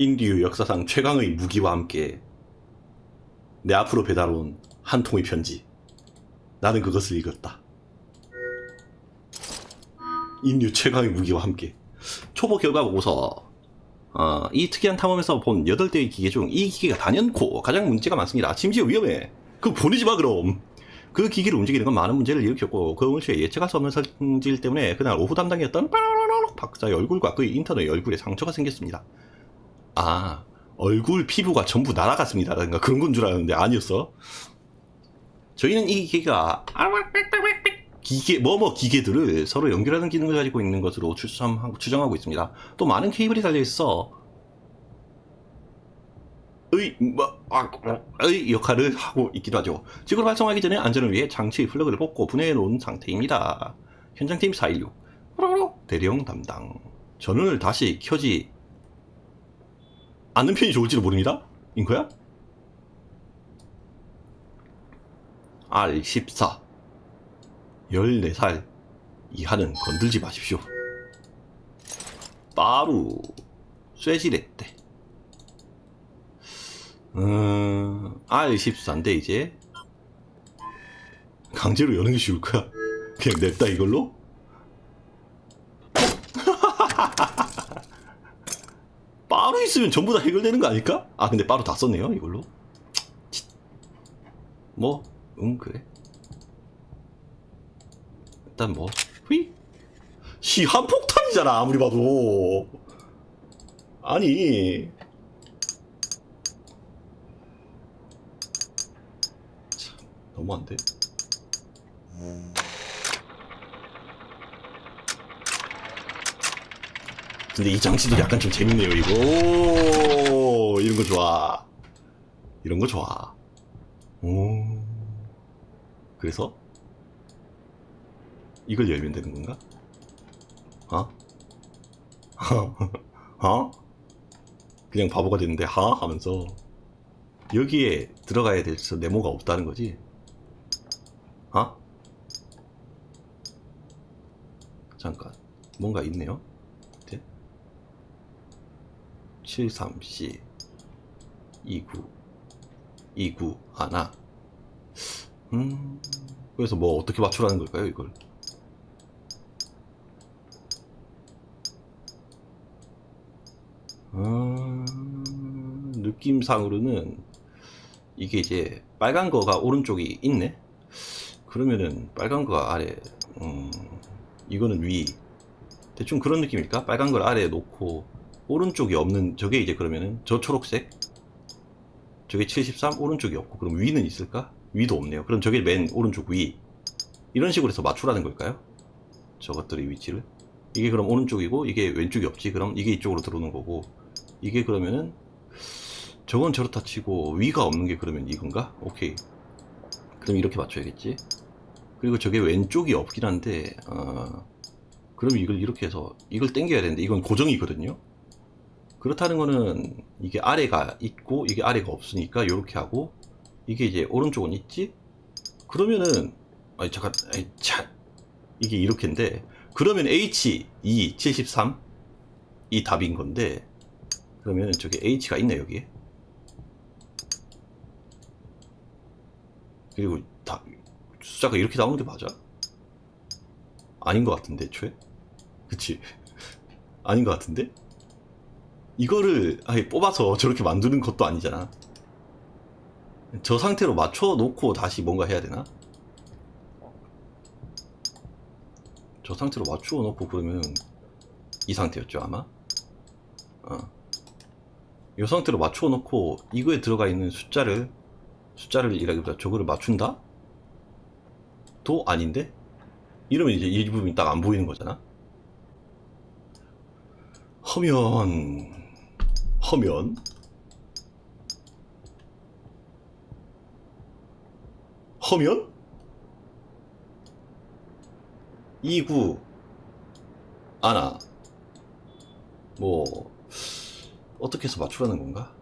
인류 역사상 최강의 무기와 함께 내 앞으로 배달온 한 통의 편지. 나는 그것을 읽었다. 인류 최강의 무기와 함께. 초보 결과 보고서. 어, 이 특이한 탐험에서 본 8대의 기계 중 이 기계가 단연코 가장 문제가 많습니다. 심지어 위험해. 그거 보내지 마, 그럼. 그 기기를 움직이는 건 많은 문제를 일으켰고, 그 음식에 예측할 수 없는 성질 때문에 그날 오후 담당이었던 박사의 얼굴과 그의 인턴의 얼굴에 상처가 생겼습니다. 아, 얼굴 피부가 전부 날아갔습니다라든가 그런 건 줄 알았는데 아니었어. 저희는 이 기계가 기계 뭐뭐 기계들을 서로 연결하는 기능을 가지고 있는 것으로 추정하고, 추정하고 있습니다. 또 많은 케이블이 달려 있어. 의, 뭐, 아, 의 역할을 하고 있기도 하죠. 지구를 활성화하기 전에 안전을 위해 장치의 플러그를 뽑고 분해해 놓은 상태입니다. 현장팀 416. 대령 담당. 전원을 다시 켜지 않는 편이 좋을지도 모릅니다. 인코야? R14 14살 이하는 건들지 마십시오. 빠루 쇠지렛대 음, R14인데 이제 강제로 여는 게 쉬울 거야. 그냥 냅다 이걸로? 빠루 있으면 전부 다 해결되는 거 아닐까? 아 근데 빠루 다 썼네요 이걸로. 치. 뭐, 응 그래. 일단 뭐, 휘. 시한 폭탄이잖아 아무리 봐도. 아니. 참, 너무한데. 근데 이 장치도 약간 좀 재밌네요, 이거. 오, 이런 거 좋아. 이런 거 좋아. 오. 그래서? 이걸 열면 되는 건가? 어? 어? 그냥 바보가 됐는데, 하? 하면서. 여기에 들어가야 돼서 네모가 없다는 거지? 어? 잠깐. 뭔가 있네요? 73C 29 29 하나. 음 그래서 뭐 어떻게 맞추라는 걸까요 이걸? 음, 느낌상으로는 이게 이제 빨간 거가 오른쪽이 있네? 그러면은 빨간 거가 아래 음, 이거는 위. 대충 그런 느낌일까? 빨간 걸 아래에 놓고 오른쪽이 없는 저게 이제 그러면은 저 초록색? 저게 73 오른쪽이 없고 그럼 위는 있을까? 위도 없네요. 그럼 저게 맨 오른쪽 위. 이런 식으로 해서 맞추라는 걸까요? 저것들의 위치를? 이게 그럼 오른쪽이고 이게 왼쪽이 없지. 그럼 이게 이쪽으로 들어오는 거고. 이게 그러면은 저건 저렇다 치고 위가 없는 게 그러면 이건가? 오케이. 그럼 이렇게 맞춰야겠지. 그리고 저게 왼쪽이 없긴 한데 어... 그럼 이걸 이렇게 해서 이걸 당겨야 되는데 이건 고정이거든요 그렇다는 거는 이게 아래가 있고 이게 아래가 없으니까 이렇게 하고 이게 이제 오른쪽은 있지? 그러면은 아니 잠깐 아이 참 이게 이렇게인데 그러면 H2 73 이 답인 건데 그러면은 저기 H가 있네 여기에 그리고 다 숫자가 이렇게 나오는 게 맞아? 아닌 것 같은데 애초에 그치 아닌 것 같은데 이거를 아예 뽑아서 저렇게 만드는 것도 아니잖아. 저 상태로 맞춰 놓고 다시 뭔가 해야 되나? 저 상태로 맞추어 놓고 그러면 이 상태였죠 아마? 어. 이 상태로 맞추어 놓고 이거에 들어가 있는 숫자를 숫자를 이라기보다 저거를 맞춘다? 도 아닌데? 이러면 이제 이 부분이 딱 안 보이는 거잖아? 하면 하면. 하면? 29 아나. 뭐 어떻게 해서 맞추라는 건가?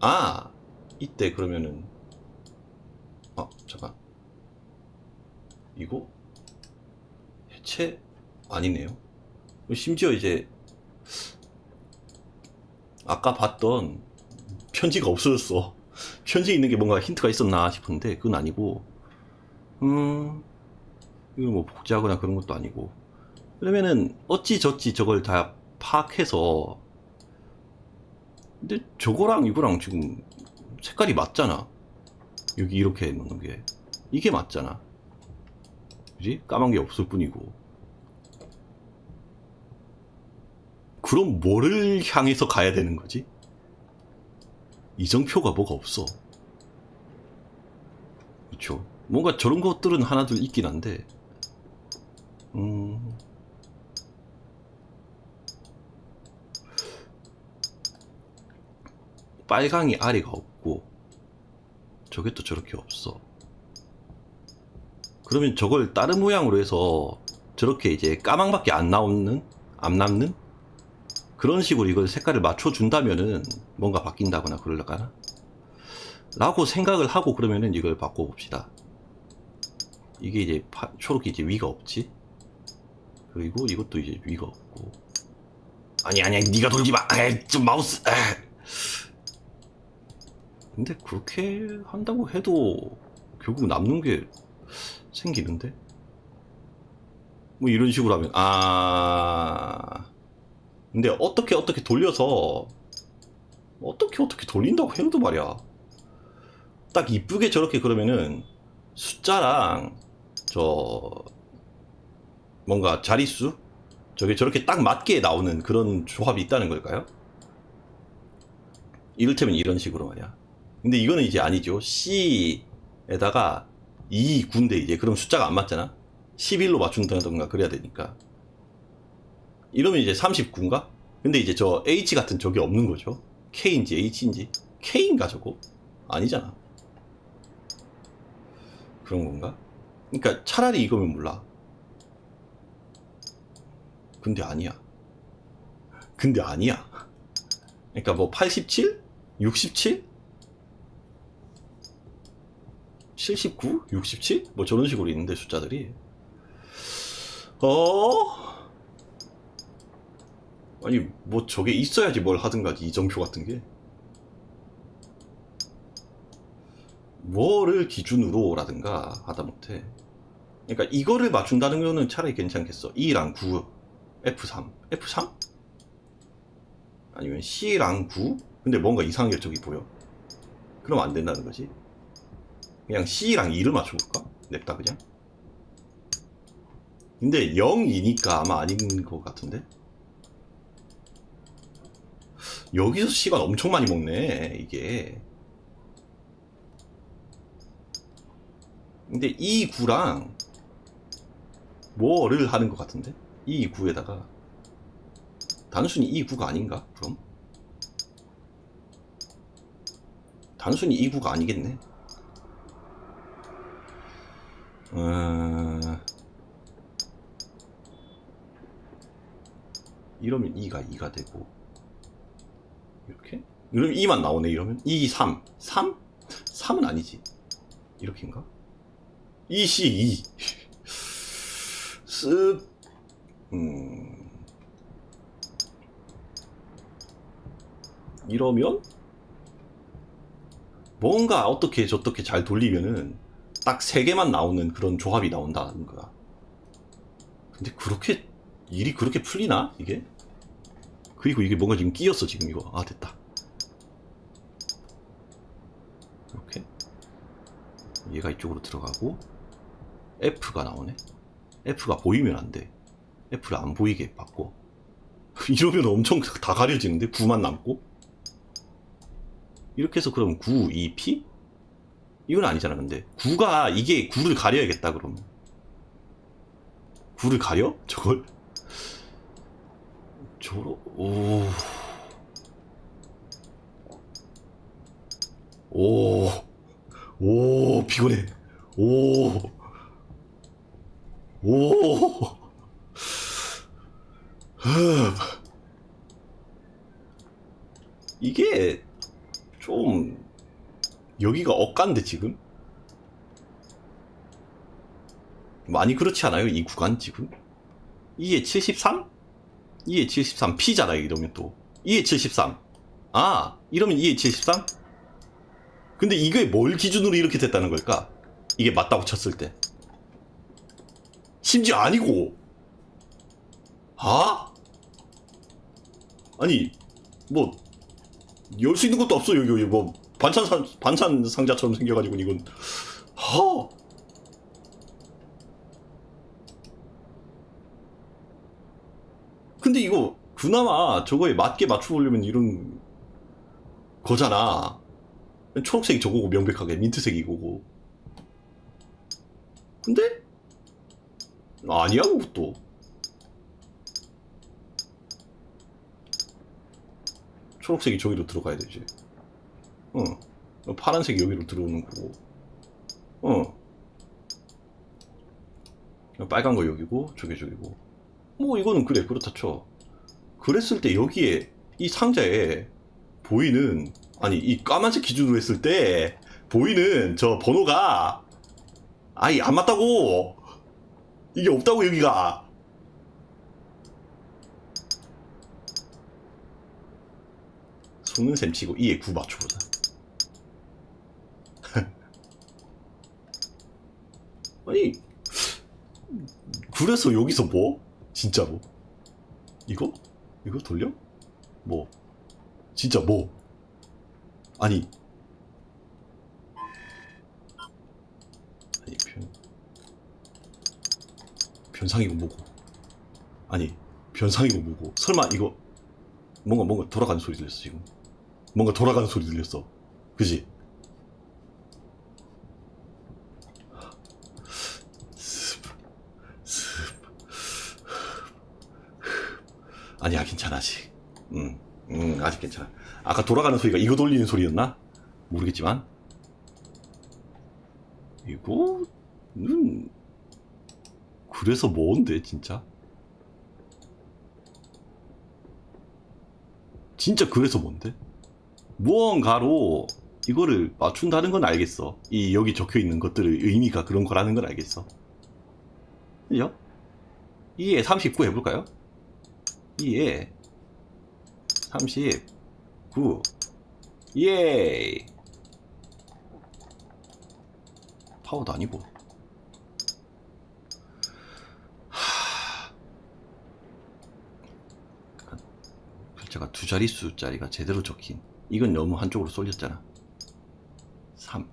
아 이때 그러면은. 아 잠깐. 이거? 해체? 아니네요. 심지어 이제 아까 봤던 편지가 없어졌어. 편지에 있는 게 뭔가 힌트가 있었나 싶은데 그건 아니고 음 이거 뭐 복제하거나 그런 것도 아니고. 그러면은 어찌저찌 저걸 다 파악해서 근데 저거랑 이거랑 지금 색깔이 맞잖아. 여기 이렇게 놓는 게. 이게 맞잖아. 그지? 까만 게 없을 뿐이고 그럼 뭐를 향해서 가야 되는 거지? 이정표가 뭐가 없어. 그쵸? 뭔가 저런 것들은 하나둘 있긴 한데. 음. 빨강이 아래가 없고 저게 또 저렇게 없어. 그러면 저걸 다른 모양으로 해서 저렇게 이제 까망밖에 안 나오는 안 남는 그런 식으로 이걸 색깔을 맞춰준다면은 뭔가 바뀐다거나 그럴까나? 라고 생각을 하고 그러면은 이걸 바꿔봅시다. 이게 이제 파- 초록이 이제 위가 없지? 그리고 이것도 이제 위가 없고. 아니 아니 네가 돌지 마! 에이, 좀 마우스! 에이. 근데 그렇게 한다고 해도 결국 남는 게 생기는데? 뭐 이런 식으로 하면 아 근데 어떻게 어떻게 돌려서 어떻게 어떻게 돌린다고 해도 말이야. 딱 이쁘게 저렇게 그러면은 숫자랑 저 뭔가 자릿수? 저게 저렇게 딱 맞게 나오는 그런 조합이 있다는 걸까요? 이를테면 이런 식으로 말이야. 근데 이거는 이제 아니죠. C에다가 2 9인데 이제 그럼 숫자가 안 맞잖아. 11로 맞춘다던가 그래야 되니까 이러면 이제 39인가? 근데 이제 저 H 같은 저게 없는 거죠 K인지 H인지 K인가 저거? 아니잖아 그런 건가? 그러니까 차라리 이거면 몰라 근데 아니야 근데 아니야 그러니까 뭐 87? 67? 79? 67? 뭐 저런 식으로 있는데 숫자들이 어? 아니 뭐 저게 있어야지 뭘 하든가 이정표 같은 게. 뭐를 기준으로 라든가 하다못해. 그러니까 이거를 맞춘다는 거는 차라리 괜찮겠어. 2랑 9 F3 F3? 아니면 C랑 9? 근데 뭔가 이상하게 저기 보여. 그럼 안 된다는 거지. 그냥 C랑 2를 맞춰볼까? 냅다 그냥? 근데 0이니까 아마 아닌 것 같은데 여기서 시간 엄청 많이 먹네 이게. 근데 이 9랑 뭐를 하는 것 같은데? 이 9에다가. 단순히 이 9가 아닌가 그럼? 단순히 이 9가 아니겠네? 어... 이러면 2가 2가 되고 이렇게? 이러면 2만 나오네 이러면 2, 3 3? 3은 아니지 이렇게인가? 2C 2 쓱 음... 이러면 뭔가 어떻게 저렇게 잘 돌리면은 딱세 개만 나오는 그런 조합이 나온다는 거야. 근데 그렇게 일이 그렇게 풀리나 이게? 그리고 이게 뭔가 지금 끼었어 지금 이거. 아 됐다. 이렇게 얘가 이쪽으로 들어가고 F가 나오네. F가 보이면 안 돼. F를 안 보이게 바꿔. 이러면 엄청 다 가려지는데 9만 남고 이렇게 해서 그럼 9, 2, P? 이건 아니잖아 근데 9가 이게 9를 가려야겠다 그러면 9를 가려? 저걸? 저러 오... 오... 오... 피곤해 오... 오... 흠. 이게 좀 여기가 억간데 지금? 많이 그렇지 않아요? 이 구간 지금? 2에 73? 2에 73 P잖아요 이러면 또 2에 73 아, 이러면 EH13? 근데 이게 뭘 기준으로 이렇게 됐다는 걸까? 이게 맞다고 쳤을 때. 심지어 아니고. 아? 아니, 뭐, 열 수 있는 것도 없어, 여기, 여기, 뭐, 반찬, 상, 반찬 상자처럼 생겨가지고, 이건. 하! 근데 이거, 그나마 저거에 맞게 맞춰보려면 이런 거잖아. 초록색이 저거고, 명백하게. 민트색이 이거고. 근데? 아니야, 그것도. 초록색이 저기로 들어가야 되지. 어. 파란색이 여기로 들어오는 거고. 어. 빨간 거 여기고, 저게 저기고. 뭐, 이거는 그래, 그렇다 쳐. 그랬을 때 여기에, 이 상자에 보이는, 아니, 이 까만색 기준으로 했을 때, 보이는 저 번호가, 아이, 안 맞다고! 이게 없다고, 여기가! 속는 셈 치고, 이에 9 맞춰보자. 아니, 그래서 여기서 뭐? 진짜로? 이거? 이거 돌려? 뭐? 진짜 뭐? 아니. 아니, 변. 변상이고 뭐고? 아니, 변상이고 뭐고? 설마 이거, 뭔가, 뭔가 돌아가는 소리 들렸어, 지금. 뭔가 돌아가는 소리 들렸어. 그지? 아니야 괜찮아 아직 음, 음 아직 괜찮아 아까 돌아가는 소리가 이거 돌리는 소리였나? 모르겠지만 이거는 그래서 뭔데 진짜? 진짜 그래서 뭔데? 무언가로 이거를 맞춘다는 건 알겠어. 이 여기 적혀 있는 것들의 의미가 그런 거라는 건 알겠어. 그죠? 이에 39 해볼까요? 2에 39예 파워도 아니고. 하... 글자가 두 자릿수짜리가 제대로 적힌. 이건 너무 한쪽으로 쏠렸잖아. 3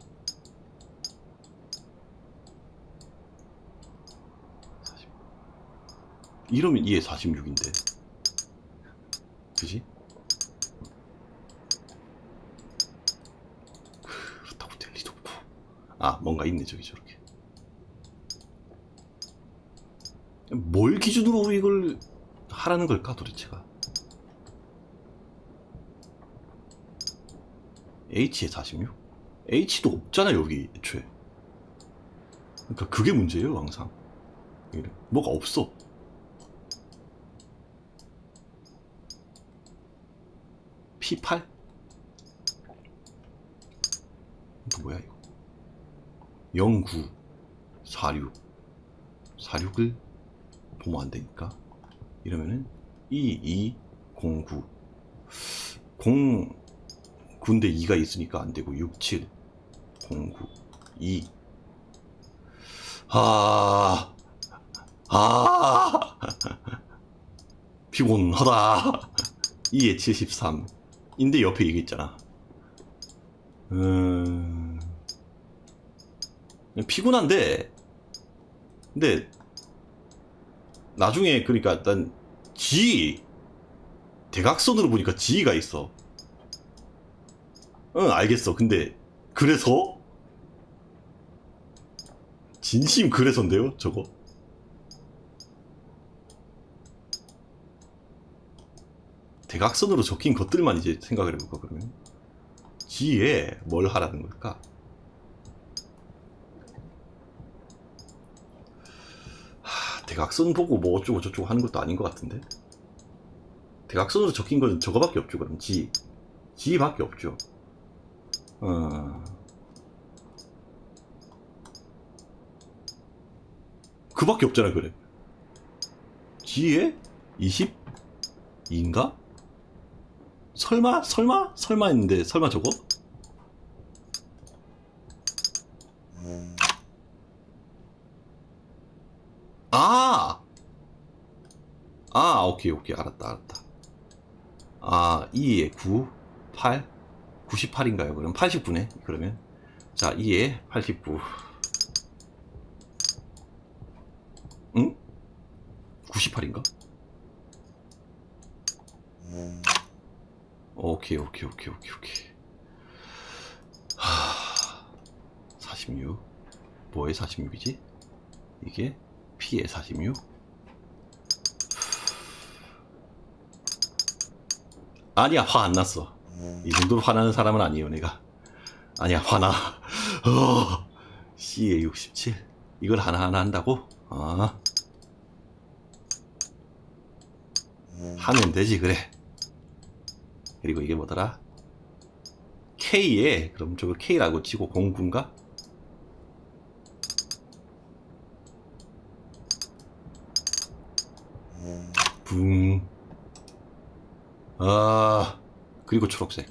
이러면 2에 46인데 그지? 그렇다고 될 리도 없고. 아, 뭔가 있네, 저기 저렇게. 뭘 기준으로 이걸 하라는 걸까, 도대체가? H에 46? H도 없잖아, 여기, 애초에. 그러니까 그게 문제예요, 항상. 뭐가 없어. P8? 이거 뭐야 이거? 09 46 46을 보면 안 되니까. 이러면은 2209 0 9인데 2가 있으니까 안 되고 67 09 2 아, 아, 피곤하다. 2에 73. 인데 옆에 이게 있잖아. 음... 피곤한데, 근데, 나중에, 그러니까, 일단, G, 대각선으로 보니까 G가 있어. 응, 알겠어. 근데, 그래서? 진심 그래서인데요, 저거? 대각선으로 적힌 것들만 이제 생각을 해볼까 그러면 G에 뭘 하라는 걸까? 하, 대각선 보고 뭐 어쩌고 저쩌고 하는 것도 아닌 것 같은데 대각선으로 적힌 건 저거밖에 없죠 그럼 G G밖에 없죠 어... 그밖에 없잖아 그래 G에 20? 인가? 설마? 설마? 설마 했는데 설마 저거? 아! 아, 오케이, 오케이. 알았다, 알았다. 아, 2에 9, 8, 98인가요? 그럼 89네, 그러면. 자, 2에 89. 응? 98인가? 오케이, 오케이, 오케이, 오케이, 오케이. 하, 46. 뭐의 46이지? 이게 P의 46? 아니야, 화 안 났어. 이 정도로 화나는 사람은 아니에요, 내가. 아니야, 화나. 어, C의 67. 이걸 하나하나 한다고? 아. 하면 되지, 그래. 그리고 이게 뭐더라? K에, 그럼 저거 K라고 치고 09인가? 붕. 아, 그리고 초록색.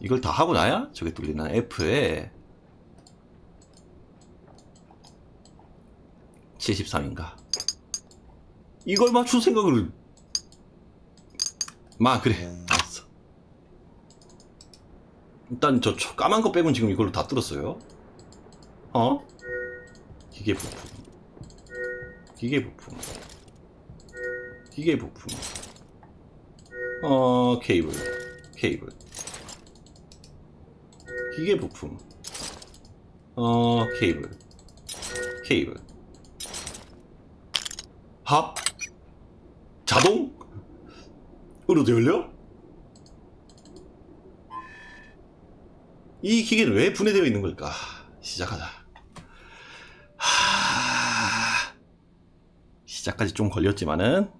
이걸 다 하고 나야 저게 뚫리나? F에 73인가? 이걸 맞출 생각을 마 그래. 알았어. 일단 저 초- 까만 거 빼곤 지금 이걸로 다 뚫었어요. 어? 기계 부품. 기계 부품. 기계 부품. 어 케이블. 케이블. 기계 부품. 어 케이블. 케이블. 합. 자동 으로도 열려? 이 기계는 왜 분해되어 있는 걸까? 시작하자. 하... 시작까지 좀 걸렸지만은